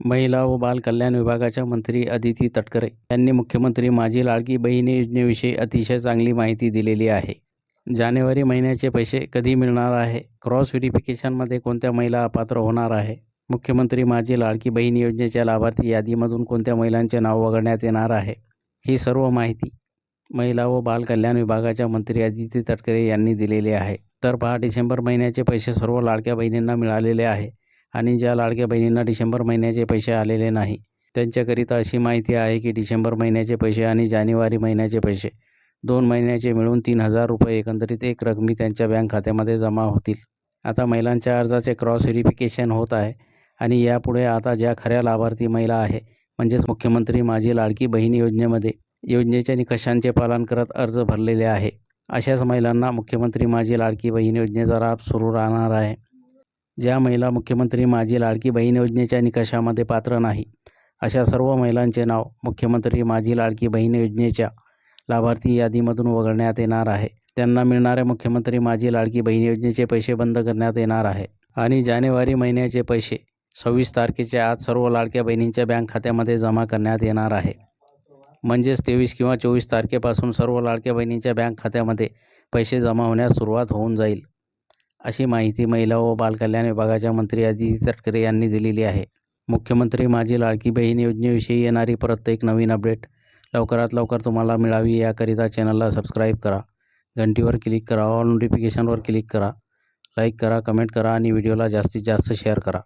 महिला व बाल कल्याण विभागाच्या मंत्री अदिती तटकरे यांनी मुख्यमंत्री माझी लाडकी बहिणी योजनेविषयी अतिशय चांगली माहिती दिलेली आहे. जानेवारी महिन्याचे पैसे कधी मिळणार आहे? क्रॉस व्हेरिफिकेशनमध्ये कोणत्या महिला अपात्र होणार आहे? मुख्यमंत्री माझी लाडकी बहीण योजनेच्या लाभार्थी यादीमधून कोणत्या महिलांचे नाव वगळण्यात येणार आहे? ही सर्व माहिती महिला व बाल कल्याण विभागाच्या मंत्री अदिती तटकरे यांनी दिलेली आहे. तर पहा डिसेंबर महिन्याचे पैसे सर्व लाडक्या बहिणींना मिळालेले आहे. आणि ज्या लाडक्या बहिणींना डिसेंबर महिन्याचे पैसे आलेले नाही त्यांच्याकरिता अशी माहिती आहे की डिसेंबर महिन्याचे पैसे आणि जानेवारी महिन्याचे पैसे दोन महिन्याचे मिळून तीन हजार रुपये एकंदरीत एक रकमी त्यांच्या बँक खात्यामध्ये जमा होतील. आता महिलांच्या अर्जाचे क्रॉस व्हेरिफिकेशन होत आहे आणि यापुढे आता ज्या खऱ्या लाभार्थी महिला आहे म्हणजेच मुख्यमंत्री माझी लाडकी बहीण योजनेमध्ये योजनेच्या निकषांचे पालन करत अर्ज भरलेले आहे. अशाच महिलांना मुख्यमंत्री माझी लाडकी बहीण योजनेचा लाभ सुरू राहणार आहे. ज्या महिला मुख्यमंत्री माझी लाडकी बहीण योजनेच्या निकषामध्ये पात्र नाही अशा सर्व महिलांचे नाव मुख्यमंत्री माझी लाडकी बहीण योजनेच्या लाभार्थी यादीमधून वगळण्यात येणार आहे. त्यांना मिळणाऱ्या मुख्यमंत्री माझी लाडकी बहीण योजनेचे पैसे बंद करण्यात येणार आहे आणि जानेवारी महिन्याचे पैसे सव्वीस तारखेच्या आत सर्व लाडक्या बहिणींच्या बँक खात्यामध्ये जमा करण्यात येणार आहे. म्हणजेच तेवीस किंवा चोवीस तारखेपासून सर्व लाडक्या बहिणींच्या बँक खात्यामध्ये पैसे जमा होण्यास सुरुवात होऊन जाईल. अशी माहिती महिला व बालकल्याण विभागाच्या मंत्री आदिती तटकरे यांनी दिलेली आहे. मुख्यमंत्री माझी लाडकी बहीण योजनेविषयी येणारी परत एक नवीन अपडेट लवकरात लवकर तुम्हाला मिळावी याकरिता चॅनलला सबस्क्राईब करा. घंटीवर क्लिक करा ऑल नोटिफिकेशनवर क्लिक करा. लाईक करा कमेंट करा आणि व्हिडिओला जास्तीत जास्त शेअर करा.